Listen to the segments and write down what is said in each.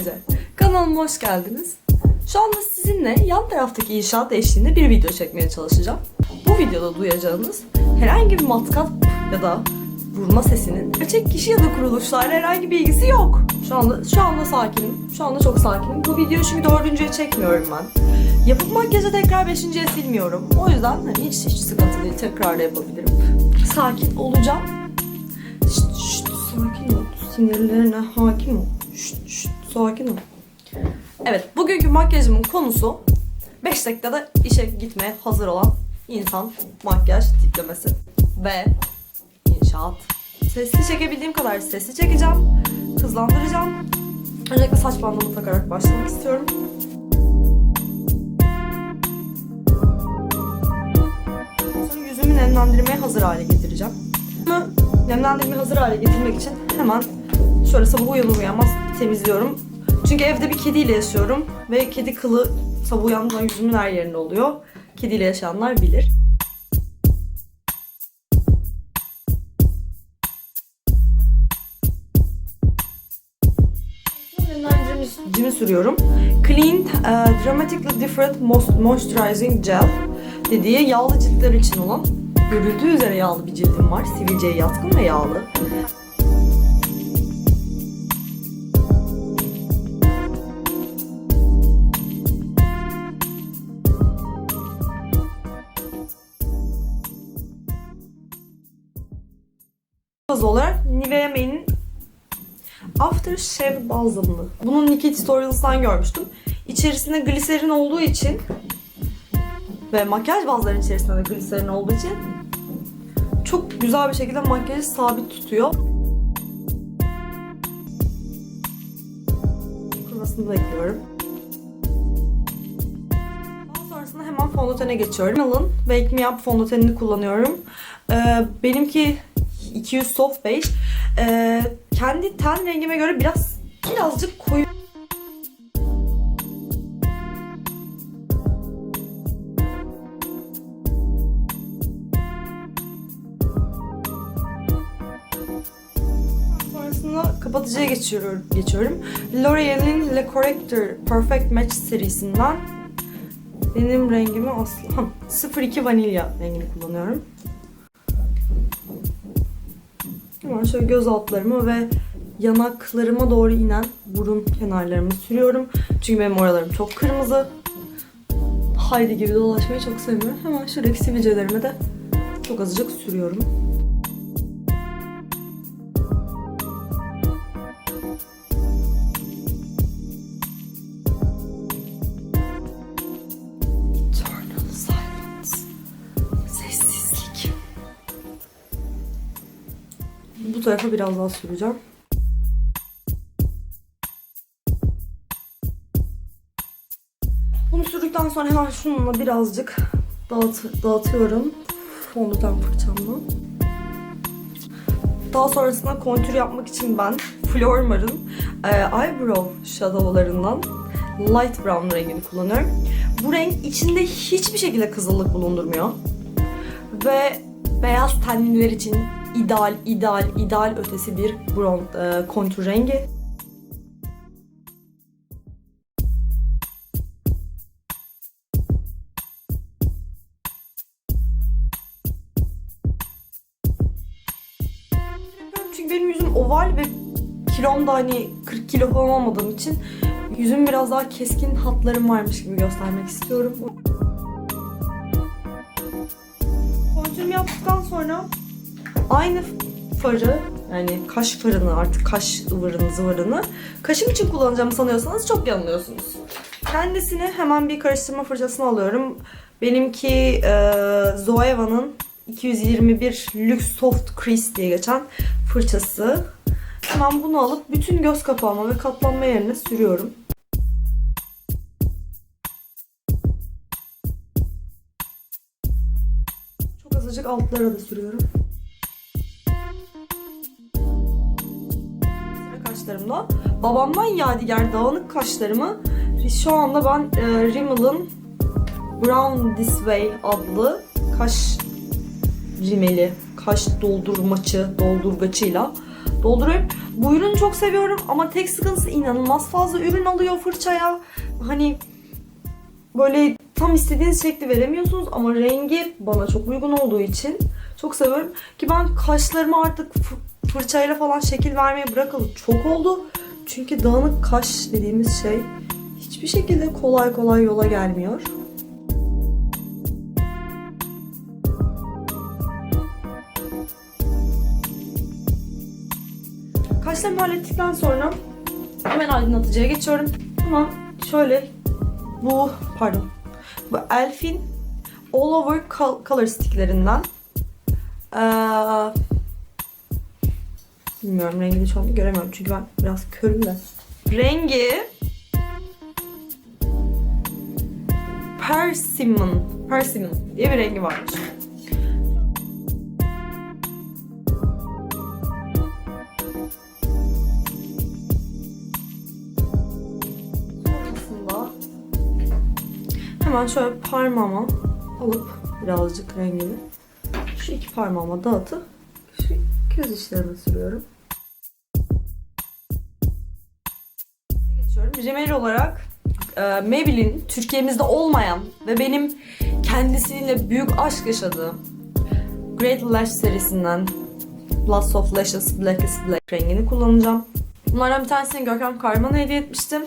Herkese kanalıma hoş geldiniz. Şu anda sizinle yan taraftaki inşaat eşliğinde bir video çekmeye çalışacağım. Bu videoda duyacağınız herhangi bir matkap ya da vurma sesinin gerçek kişi ya da kuruluşlarla herhangi bir ilgisi yok. Şu anda şu anda sakinim. Şu anda çok sakinim. Bu videoyu çünkü dördüncüye çekmiyorum ben. Yapıp makyajı tekrar beşinciye silmiyorum. O yüzden hani hiç hiç sıkıntı değil. Tekrar da yapabilirim. Sakin olacağım. Şşt, şşt, sakin ol. Sinirlerine hakim ol. Şşt, şşt, sakin ol. Evet, bugünkü makyajımın konusu 5 dakikada işe gitmeye hazır olan insan makyaj tiplemesi ve inşaat. Sesli çekebildiğim kadar sesli çekeceğim. Hızlandıracağım. Öncelikle saç bandımı takarak başlamak istiyorum. Sonra yüzümü nemlendirmeye hazır hale getireceğim. Nemlendirmeye hazır hale getirmek için hemen şöyle sabah uyanır uyanmaz temizliyorum. Çünkü evde bir kediyle yaşıyorum ve kedi kılı sabah uyandığında yüzümün her yerinde oluyor. Kediyle yaşayanlar bilir. Nemlendiricimi sürüyorum. Clean uh, Dramatically Different Moisturizing Gel dediği yağlı ciltler için olan görüldüğü üzere yağlı bir cildim var. Sivilceye yatkın ve yağlı. Baz olarak Nivea Men'in After Shave Balsam'ı. Bunun Nikki Tutorials'tan görmüştüm. İçerisinde gliserin olduğu için ve makyaj bazlarının içerisinde de gliserin olduğu için çok güzel bir şekilde makyajı sabit tutuyor. Kurumasını da ekliyorum. Daha sonrasında hemen fondötene geçiyorum. Rimmel Wake Me Up fondötenini kullanıyorum. Ee, benimki 200 Soft Beige. Ee, kendi ten rengime göre biraz birazcık koyu kapatıcıya geçiyorum. geçiyorum. L'Oreal'in Le Corrector Perfect Match serisinden benim rengimi asla 02 vanilya rengini kullanıyorum. Hemen şöyle göz altlarımı ve yanaklarıma doğru inen burun kenarlarımı sürüyorum. Çünkü benim oralarım çok kırmızı. Haydi gibi dolaşmayı çok sevmiyorum. Hemen şuradaki sivilcelerime de çok azıcık sürüyorum. Bu tarafa biraz daha süreceğim. Bunu sürdükten sonra hemen şununla birazcık dağıt dağıtıyorum. Fondöten fırçamla. Daha sonrasında kontür yapmak için ben Flormar'ın e, Eyebrow Shadow'larından Light Brown rengini kullanıyorum. Bu renk içinde hiçbir şekilde kızıllık bulundurmuyor. Ve beyaz tenliler için ideal, ideal, ideal ötesi bir brown e, kontür rengi. Çünkü benim yüzüm oval ve kilom da hani 40 kilo falan olmadığım için yüzüm biraz daha keskin hatlarım varmış gibi göstermek istiyorum. Kontürümü yaptıktan sonra aynı farı yani kaş farını artık kaş ıvırını zıvırını kaşım için kullanacağımı sanıyorsanız çok yanılıyorsunuz. Kendisini hemen bir karıştırma fırçasına alıyorum. Benimki e, Zoeva'nın 221 Lux Soft Crease diye geçen fırçası. Hemen bunu alıp bütün göz kapağıma ve katlanma yerine sürüyorum. Çok azıcık altlara da sürüyorum. Sıra kaşlarımda. Babamdan yadigar dağınık kaşlarımı şu anda ben e, Rimmel'ın Brown This Way adlı kaş rimeli, kaş doldurmaçı, doldurgaçıyla dolduruyorum. Bu ürünü çok seviyorum ama tek sıkıntısı inanılmaz fazla ürün alıyor fırçaya. Hani böyle tam istediğiniz şekli veremiyorsunuz ama rengi bana çok uygun olduğu için çok seviyorum. Ki ben kaşlarıma artık fırçayla falan şekil vermeye bırakalı çok oldu. Çünkü dağınık kaş dediğimiz şey hiçbir şekilde kolay kolay yola gelmiyor. Kaşlarımı hallettikten sonra hemen aydınlatıcıya geçiyorum. Ama şöyle bu pardon bu Elf'in All Over Col- Color sticklerinden Ee, bilmiyorum rengini şu anda göremiyorum çünkü ben biraz körüm de. Rengi Persimmon Persimmon diye bir rengi varmış. Hemen şöyle parmağıma alıp birazcık rengini şu iki parmağıma dağıtıp şu göz içlerine sürüyorum. Geçiyorum. Rimel olarak e, Maybelline Türkiye'mizde olmayan ve benim kendisiyle büyük aşk yaşadığım Great Lash serisinden Lots of Lashes Blackest Black rengini kullanacağım. Bunlardan bir tanesini Görkem Karman'a hediye etmiştim.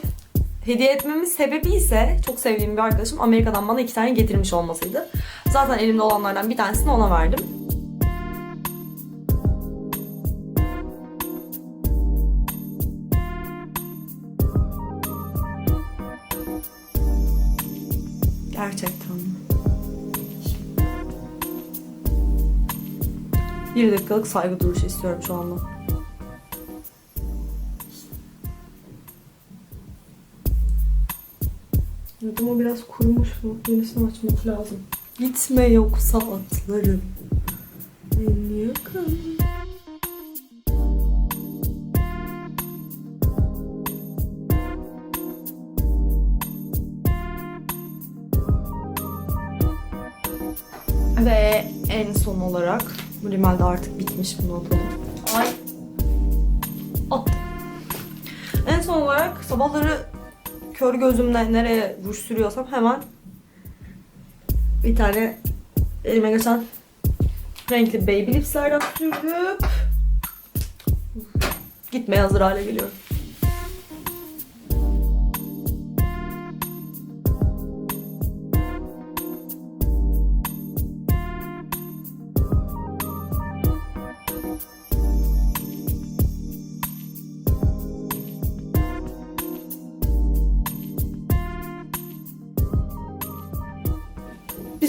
Hediye etmemin sebebi ise çok sevdiğim bir arkadaşım Amerika'dan bana iki tane getirmiş olmasıydı. Zaten elimde olanlardan bir tanesini ona verdim. 1 dakikalık saygı duruşu istiyorum şu anda. Yuduma biraz kurumuş mu? Yenisini açmak lazım. Gitme yoksa atlarım. Beni yakın. Ve en son olarak bu rimel de artık bitmiş bunu atalım. Ay. Attım. En son olarak sabahları kör gözümle nereye ruj sürüyorsam hemen bir tane elime geçen renkli baby lipslerden sürüp gitmeye hazır hale geliyorum.